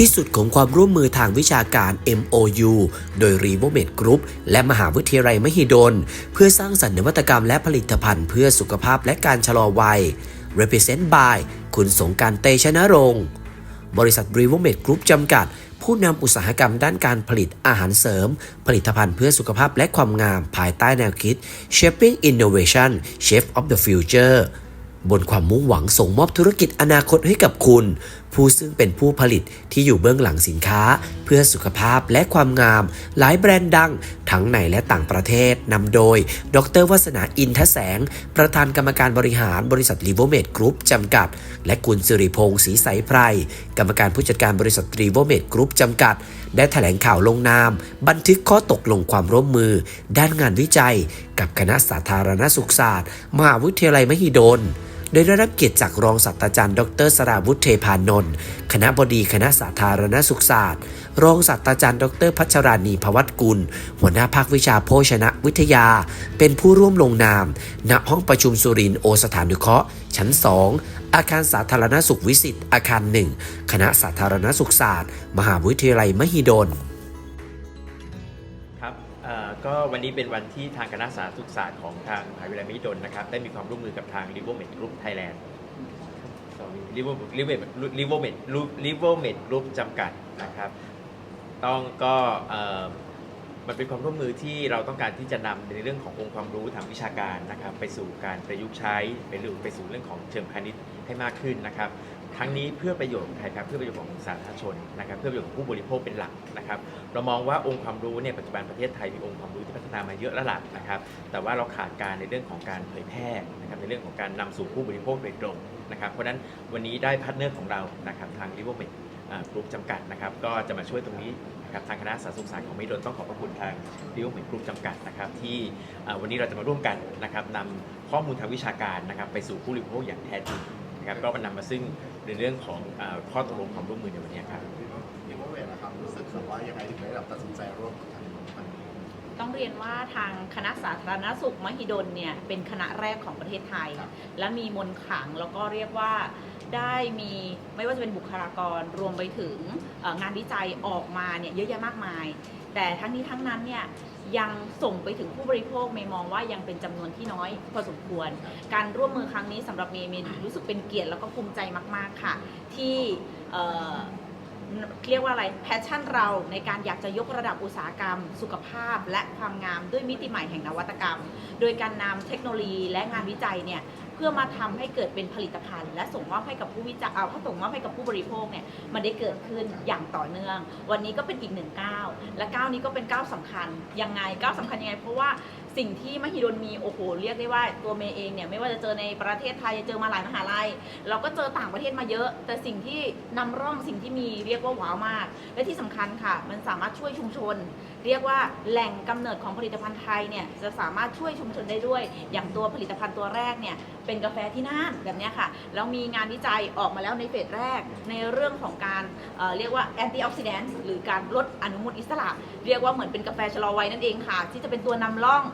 ที่สุดของความร่วมมือทางวิชาการ MOU โดย r e v o m e d Group และมหาวิทยาลัยมหิดล เพื่อสร้างสรรค์นวัตกรรมและผลิตภัณฑ์เพื่อสุขภาพและการชะลอวัย Represent by คุณสงการเตชะนรงค์ บริษัท r e v o m e d Group จำกัด ผู้นำอุตสาหกรรมด้านการผลิตอาหารเสริม ผลิตภัณฑ์เพื่อสุขภาพและความงามภายใต้แนวคิด Shaping Innovation Shape of the Future บนความมุ่งหวังส่งมอบธุรกิจอนาคตให้กับคุณ ผู้ซึ่งเป็นผู้ผลิตที่อยู่เบื้องหลังสินค้า เพื่อสุขภาพและความงาม หลายแบรนด์ดัง ทั้งในและต่างประเทศนำโดย ดรวัฒนาอินทแสง ประธานกรรมการบริหารบริษัท l i v o m e d Group จำกัด และคุณสิริพงศ์ศรีใสไพรกรรมการผู้จัดการบริษัท l i v o m e d Group จำกัด ได้แถลงข่าวลงนาม บันทึกข้อตกลงความร่วมมือ ด้านงานวิจัย กับคณะสาธารณสุขศาสตร์ มหาวิทยาลัยมหิดล โดยได้รับเกียรติจากรองศาสตราจารย์ ดรสราวุฒิเทพานนท์คณะบดีคณะสาธารณสุขศาสตร์ รองศาสตราจารย์ ดร พัชรานีพวัตกุล หัวหน้าภาควิชาโภชนะวิทยา เป็นผู้ร่วมลงนาม ณ ห้องประชุมสุรินทร์โอสถานุเคราะห์ ชั้น 2 อาคารสาธารณสุขวิสิตอาคาร 1 คณะสาธารณสุขศาสตร์ มหาวิทยาลัยมหิดล ก็วันนี้เป็นวันที่ทางคณะสาธารณสุขศาสตร์ของทางมหาวิทยาลัยมหิดลนะครับ ได้มีความร่วมมือกับทาง r i v e r m e d Group Thailand r i v e r r i v e r r i v e r m e d r i v e r m e d Group จำกัดนะครับ ต้องก็มันเป็นความร่วมมือที่เราต้องการที่จะนำในเรื่องขององค์ความรู้ทางวิชาการนะครับ ไปสู่การประยุกต์ใช้ไปเรื่องไปสู่เรื่องของเชิงพาณิชย์ให้มากขึ้นนะครับ ทั้งนี้เพื่อประโยชน์ของใครครับเพื่อประโยชน์ของสาธารณชนนะครับเพื่อประโยชน์ของผู้บริโภคเป็นหลักนะครับเรามองว่าองค์ความรู้เนี่ยปัจจุบันประเทศไทยมีองค์ความรู้ที่พัฒนามาเยอะแล้วล่ะนะครับแต่ว่าเราขาดการในเรื่องของการเผยแพร่นะครับในเรื่องของการนำสู่ผู้บริโภคโดยตรงนะครับเพราะฉะนั้นวันนี้ได้พาร์ทเนอร์ของเรานะครับทาง r i v e r m e d กลุ่มจำกัดนะครับก็จะมาช่วยตรงนี้นะครับทางคณะสาธารณสุขศาสตร์ของม่โดนต้องขอบพระคุณทาง r i v e r m e d กลุ่มจำกัดนะครับที่วันนี้เราจะมาร่วมกันนะครับนำข้อมูลทางวิชาการนะครับไปสู่ผู้บริโภคอย่างแท้จริง นะครับก็มานำมาซึ่งในเรื่องของอาข้อตกลงความร่วมมือในวันนี้ครับนิโมเวทนะครับรู้สึกแบบว่ายังไงถึงได้รับตัดสินใจร่วมกับทางครั้งนี้ต้องเรียนว่าทางคณะสาธารณสุขมหิดลเนี่ยเป็นคณะแรกของประเทศไทยครับและมีมนต์ขลังแล้วก็เรียกว่าได้มีไม่ว่าจะเป็นบุคลากรรวมไปถึงเอ่องานวิจัยออกมาเนี่ยเยอะแยะมากมาย แต่ทั้งนี้ทั้งนั้นเนี่ยยังส่งไปถึงผู้บริโภคเมย์มองว่ายังเป็นจำนวนที่น้อยพอสมควร การร่วมมือครั้งนี้สำหรับเมย์เมย์รู้สึกเป็นเกียรติแล้วก็ภูมิใจมาก ๆ ค่ะ ที่ เรียกว่าอะไรแพชชั่นเราในการอยากจะยกระดับอุตสาหกรรม สุขภาพ และความงามด้วยมิติใหม่แห่งนวัตกรรม โดยการนำเทคโนโลยีและงานวิจัยเนี่ยเพื่อมาทำให้เกิดเป็นผลิตภัณฑ์ และส่งมอบให้กับผู้วิจัยเอาส่งมอบให้กับผู้บริโภคเนี่ยมันได้เกิดขึ้นอย่างต่อเนื่อง วันนี้ก็เป็นอีกหนึ่งก้าวและก้าวนี้ก็เป็นก้าวสำคัญยังไงก้าวสำคัญยังไง เพราะว่า สิ่งที่มหิดลมีโอ้โหเรียกได้ว่าตัวเมย์เองเนี่ยไม่ว่าจะเจอในประเทศไทยเจอมาหลายมหาลัยเราก็เจอต่างประเทศมาเยอะ แต่สิ่งที่นำร่องสิ่งที่มีเรียกว่าว้าวมาก และที่สำคัญค่ะ มันสามารถช่วยชุมชน เรียกว่าแหล่งกำเนิดของผลิตภัณฑ์ไทยเนี่ยจะสามารถช่วยชุมชนได้ด้วย อย่างตัวผลิตภัณฑ์ตัวแรกเนี่ยเป็นกาแฟที่น่านแบบนี้ค่ะแล้วมีงานวิจัยออกมาแล้วในเฟสแรก ในเรื่องของการเเรียกว่าแอนตี้ออกซิแดนต์หรือการลดอนุมูลอิสระ เรียกว่าเหมือนเป็นกาแฟชะลอวัยนั่นเองค่ะ ที่จะเป็นตัวนำร่อง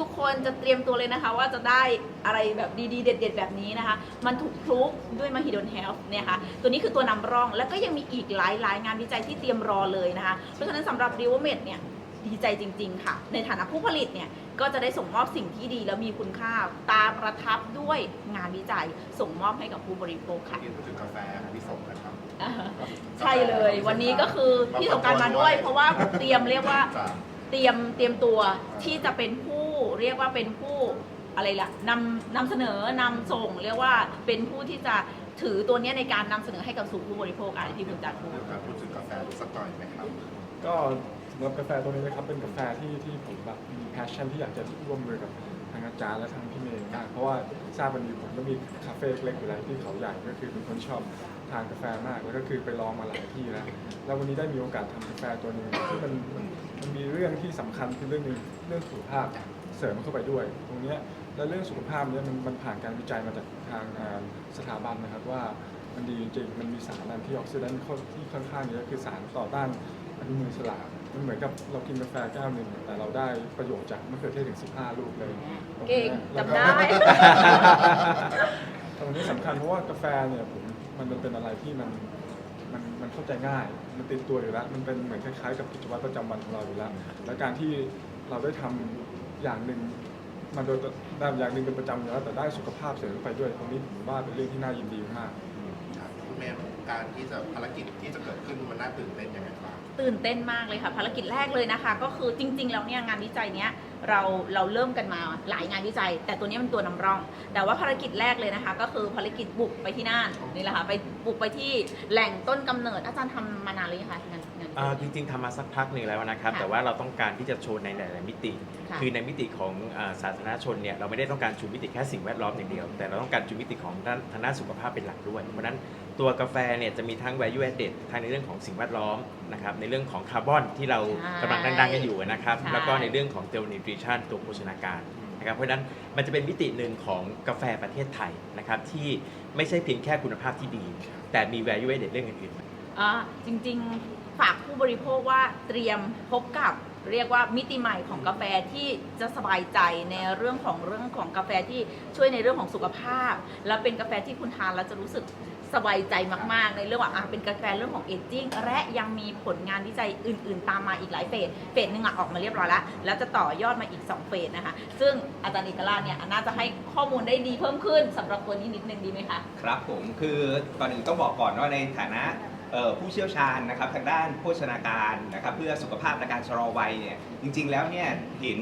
ทุกๆ คนจะเตรียมตัวเลยนะคะว่าจะได้อะไรแบบดีๆ เด็ด ๆ แบบนี้นะคะ มันถูกพลุกด้วยมหิดลเฮลท์เนี่ยค่ะตัวนี้คือตัวนำร่องแล้วก็ยังมีอีกหลายๆ งานวิจัยที่เตรียมรอเลยนะคะ เพราะฉะนั้นสำหรับ r e v o m e d เนี่ย ดีใจจริง ๆ ค่ะ ในฐานะผู้ผลิตเนี่ยก็จะได้ส่งมอบสิ่งที่ดีและมีคุณค่าตามประทับด้วยงานวิจัยส่งมอบให้กับผู้บริโภคค่ะยืนพูดถึงกาแฟที่ส่งนะครับ ใช่เลยวันนี้ก็คือพี่สงกรารมาด้วย เพราะว่าเตรียมเรียกว่าจะเตรียมเตรียมตัวที่จะเป็นผู้เรียกว่าเป็นผู้อะไรล่ะนำนำเสนอนำส่งเรียกว่าเป็นผู้ที่จะถือตัวเนี้ยในการนำเสนอให้กับสู่ผู้บริโภคอะไรที่คุณจัดพูดเดี๋ยวการพูดถึงกาแฟสักหน่อยไหมครับ ก็ สำหรับกาแฟตัวนี้นะครับเป็นกาแฟที่ที่ผมแบบมี passion ที่อยากจะร่วมมือกับทางอาจารย์และทางพี่เมย์มากเพราะว่าทราบวันนี้ผมก็มีคาเฟ่เล็กๆอยู่แล้วที่เขาใหญ่ก็คือเป็นคนชอบทานกาแฟมากแล้วก็คือไปลองมาหลายที่แล้วแล้ววันนี้ได้มีโอกาสทำกาแฟตัวนึงที่มันมันมีเรื่องที่สำคัญคือเรื่องนึงเรื่องสุขภาพเสริมเข้าไปด้วย ตรงเนี้ยแล้วเรื่องสุขภาพเนี้ยมันมันผ่านการวิจัยมาจากทางสถาบันนะครับว่ามันดีจริงๆมันมีสารแอนตี้ออกซิแดนต์ที่ค่อนข้างเยอะคือสารต่อต้านอนุมูลอิสระ มันเหมือนกับเรากินกาแฟแก้วหนึ่งแต่เราได้ประโยชน์จากมะเขือเทศถึง 15 ลูกเลยเก่งแล้วจำได้ ตรงนี้สำคัญเพราะว่ากาแฟเนี่ยผมมันเป็นอะไรที่มันมันมันเข้าใจง่าย มันติดตัวอยู่แล้ว มันเป็นเหมือนคล้ายๆกับกิจวัตรประจำวันของเราอยู่แล้ว และการที่เราได้ทำอย่างหนึ่งมันโดยแบบอย่างหนึ่งเป็นประจำอยู่แล้วแต่ได้สุขภาพเสริมเข้าไปด้วยตรงนี้ผมว่าเป็นเรื่องที่น่ายินดีมาก ครับคุณเมย์ การที่จะภารกิจที่จะเกิดขึ้นมันน่าตื่นเต้นยังไงบ้าง ตื่นเต้นมากเลยค่ะ ภารกิจแรกเลยนะคะ ก็คือจริง ๆ แล้วเนี่ยงานวิจัยเนี้ยเราเราเริ่มกันมาหลายงานวิจัย แต่ตัวนี้มันตัวนำร่อง แต่ว่าภารกิจแรกเลยนะคะ ก็คือภารกิจบุกไปที่น่านนี่แหละค่ะไปบุกไปที่แหล่งต้นกำเนิดอาจารย์ทำมานานหรือยังคะงานงาน อ่าจริงๆทำมาสักพักหนึ่งแล้วนะครับ ค่ะแต่ว่าเราต้องการที่จะโชว์ในหลายๆมิติ ค่ะ คือในมิติของอาสาธารณชนเนี่ยเราไม่ได้ต้องการชูมิติแค่สิ่งแวดล้อมอย่างเดียว แต่เราต้องการชูมิติของด้านทางด้านสุขภาพเป็นหลักด้วย เพราะฉะนั้น ตัวกาแฟเนี่ยจะมีทั้ง value added ทางในเรื่องของสิ่งแวดล้อมนะครับในเรื่องของคาร์บอนที่เราใช่กำลังดังๆกันอยู่นะครับใช่ แล้วก็ในเรื่องของ Tel Nutrition ตัวโภชนาการนะครับเพราะฉะนั้นมันจะเป็นมิติหนึ่งของกาแฟประเทศไทยนะครับที่ไม่ใช่เพียงแค่คุณภาพที่ดี แต่มี value added เรื่องอื่นๆ อ่าจริงๆ ฝากผู้บริโภคว่าเตรียมพบกับเรียกว่ามิติใหม่ของกาแฟที่จะสบายใจในเรื่องของเรื่องของกาแฟที่ช่วยในเรื่องของสุขภาพ และเป็นกาแฟที่คุณทานแล้วจะรู้สึก สบายใจมาก ๆ ในเรื่องว่าอะเป็นกาแฟเรื่องของเอจจิ้งและยังมีผลงานวิจัยอื่น ๆ ตามมาอีกหลายเฟสเฟสหนึ่งอะออกมาเรียบร้อยแล้ว แล้วจะต่อยอดมาอีก 2 เฟสนะคะ ซึ่งอาจารย์เอกราชเนี่ยน่าจะให้ข้อมูลได้ดีเพิ่มขึ้นสำหรับตัวนี้นิดนึงดีไหมคะ ครับผมคือก่อนอื่นต้องบอกก่อนว่าในฐานะผู้เชี่ยวชาญนะครับทางด้านโภชนาการนะครับเพื่อสุขภาพและการชะลอวัยเนี่ยจริง ๆ แล้วเนี่ยเห็น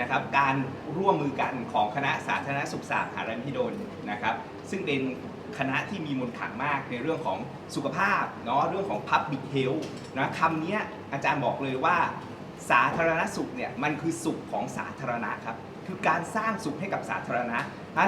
นะครับการร่วมมือกันของคณะสาธารณสุขศาสตร์มหาวิทยาลัยมหิดลนะครับซึ่งเป็น คณะที่มีมนต์ขลังมากในเรื่องของสุขภาพเนาะเรื่องของ Public Health นะคำนี้อาจารย์บอกเลยว่า สาธารณสุขเนี่ยมันคือสุขของสาธารณะครับคือการสร้างสุขให้กับสาธารณะ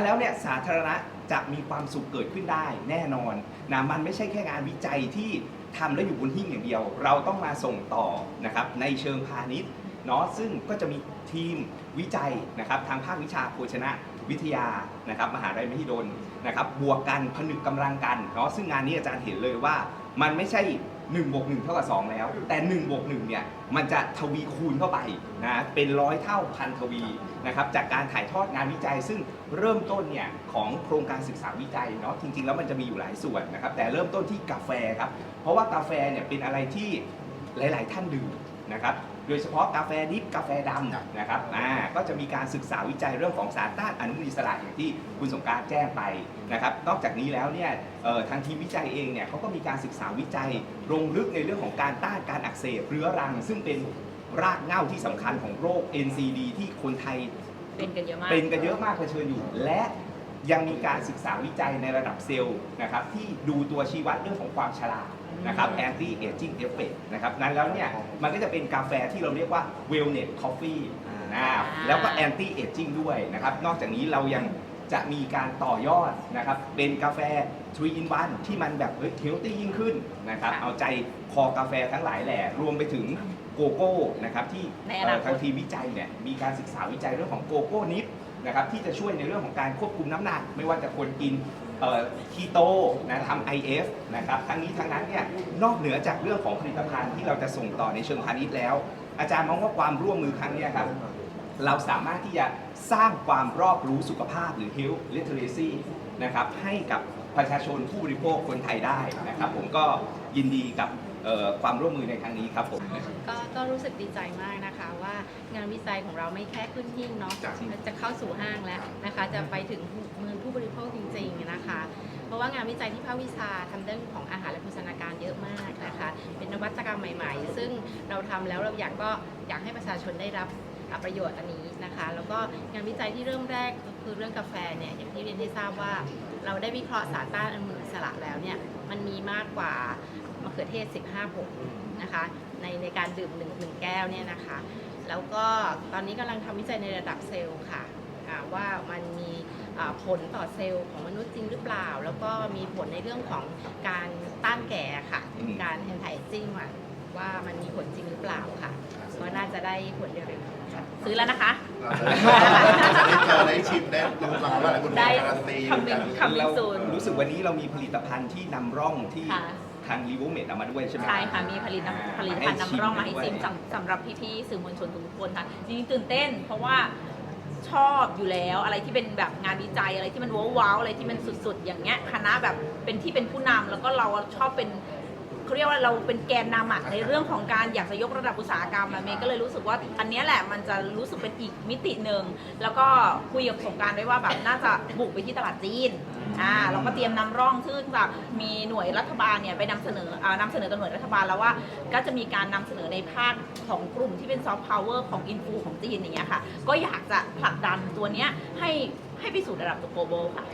แล้วเนี่ยสาธารณะจะมีความสุขเกิดขึ้นได้แน่นอนนะมันไม่ใช่แค่งานวิจัยที่ทำแล้วอยู่บนหิ้งอย่างเดียว เราต้องมาส่งต่อนะครับในเชิงพาณิชย์เนาะซึ่งก็จะมีทีม วิจัยนะครับทางภาควิชาโภชนะวิทยานะครับมหาวิทยาลัยมหิดลนะครับบวกกันผนึกกำลังกันเนาะซึ่งงานนี้อาจารย์เห็นเลยว่า มันไม่ใช่1บวก1เท่ากับ2แล้ว แต่1บวก1เนี่ยมันจะทวีคูณเข้าไปนะเป็นร้อยเท่าพันทวีนะครับจากการถ่ายทอดงานวิจัย ซึ่งเริ่มต้นเนี่ยของโครงการศึกษาวิจัยเนาะจริงๆ แล้วมันจะมีอยู่หลายส่วนนะครับแต่เริ่มต้นที่กาแฟครับเพราะว่ากาแฟเนี่ยเป็นอะไรที่หลาย ๆ ท่านดื่มนะครับ โดยเฉพาะกาแฟดิบกาแฟดำนะครับอ่าก็จะมีการศึกษาวิจัยเรื่องของสารต้านอนุมูลอิสระอย่างที่คุณสงกรารแจ้งไปนะครับนอกจากนี้แล้วเนี่ยเอ่อทางทีมวิจัยเองเนี่ยเขาก็มีการศึกษาวิจัยลงลึกในเรื่องของการต้านการอักเสบเรื้อรัง ซึ่งเป็นรากเหง้าที่สำคัญของโรค NCD ที่คนไทยเป็นกันเยอะมากเป็นกันเยอะมากเผชิญอยู่ และ ยังมีการศึกษาวิจัยในระดับเซลล์นะครับที่ดูตัวชี้วัดเรื่องของความชรานะครับ anti aging effect นะครับนั้นแล้วเนี่ยมันก็จะเป็นกาแฟที่เราเรียกว่า wellness coffee นะแล้วก็ anti aging ด้วยนะครับ นอกจากนี้เรายังจะมีการต่อยอดนะครับเป็นกาแฟ3 in 1ที่มันแบบเฮ้ย healthy ยิ่งขึ้นนะครับค่ะเอาใจคอกาแฟทั้งหลายแหล่รวมไปถึงโกโก้นะครับที่ในอนาคตเอ่อทางทีมวิจัยเนี่ยมีการศึกษาวิจัยเรื่องของโกโก้นิฟ นะครับที่จะช่วยในเรื่องของการควบคุมน้ำหนัก ไม่ว่าจะควรกินคีโตนะทำ IF นะครับทั้งนี้ทั้งนั้นเนี่ยนอกเหนือจากเรื่องของผลิตภัณฑ์ที่เราจะส่งต่อในเชิงพาณิชย์แล้ว อาจารย์มองว่าความร่วมมือครั้งนี้ครับเราสามารถที่จะสร้างความรอบรู้สุขภาพหรือ health literacy นะครับให้กับประชาชนผู้บริโภคคนไทยได้นะครับ ผมก็ยินดีกับ ความร่วมมือในครั้งนี้ครับผม ก็ก็รู้สึกดีใจมากนะคะว่างานวิจัยของเราไม่แค่ขึ้นหิ้งเนาะจ้ะจะเข้าสู่ห้างแล้วนะคะ จะไปถึงมือผู้บริโภคจริงๆนะคะ เพราะว่างานวิจัยที่ภาควิชาทำเรื่องของอาหารและโภชนาการเยอะมากนะคะ เป็นนวัตกรรมใหม่ ๆ ซึ่งเราทำแล้วเราอยากก็อยากให้ประชาชนได้รับอะประโยชน์อันนี้นะคะ แล้วก็งานวิจัยที่เริ่มแรกก็คือเรื่องกาแฟเนี่ยอย่างที่เรียนให้ทราบว่า เราได้วิเคราะห์สารต้านอนุมูลอิสระแล้วเนี่ยมันมีมากกว่า มะเขือเทศ 15ผลนะคะในในการดื่มหนึ่งหนึ่งแก้วเนี่ยนะคะ แล้วก็ตอนนี้กำลังทำวิจัยในระดับเซลล์ค่ะอ่าว่ามันมีอ่าผลต่อเซลล์ของมนุษย์จริงหรือเปล่า แล้วก็มีผลในเรื่องของการต้านแก่ค่ะอืมการ anti aging ว่าว่ามันมีผลจริงหรือเปล่าค่ะก็น่าจะได้ผลเร็วๆค่ะซื้อแล้วนะคะเราจะได้เจอได้ชิมได้รู้รางวัลอะไรคุณเมได้ย์การันตีคำหนึ่งทำเป็นเราศูนย์รู้สึกวันนี้เรามีผลิตภัณฑ์ที่นำร่องที่ค่ะ ทางรีโวเมดเอามาด้วยใช่ไหม ใช่ค่ะมีผลิตภัณฑ์อ่าผลิตภัณฑ์นำร่องมาให้ด้วยชิมสำสำหรับพี่ๆสื่อมวลชนทุกคนค่ะจริงๆตื่นเต้น เพราะว่าชอบอยู่แล้วอะไรที่เป็นแบบงานวิจัยอะไรที่มันว้าวๆอะไรที่มันสุดๆ อย่างเงี้ยคณะแบบเป็นที่เป็นผู้นำแล้วก็เราชอบเป็น เขาเรียกว่าเราเป็นแกนนำอะในเรื่องของการอยากจะยกระดับอุตสาหกรรมอะเมย์ก็เลยรู้สึกว่าอันเนี้ยแหละมันจะรู้สึกเป็นอีกมิติหนึ่งแล้วก็คุยกับสงกรารไว้ว่าแบบน่าจะบุกไปที่ตลาดจีนอ่าเราก็เตรียมนำร่องซึ่งแบบมีหน่วยรัฐบาลเนี่ยไปนำเสนออ่านำเสนอกับหน่วยรัฐบาลแล้วว่า ก็จะมีการนำเสนอในภาคของกลุ่มที่เป็นซอฟต์พาวเวอร์ของอินฟูของจีนอย่างเงี้ยค่ะ ก็อยากจะผลักดันตัวเนี้ยให้ให้ไปสู่ระดับ global ค่ะ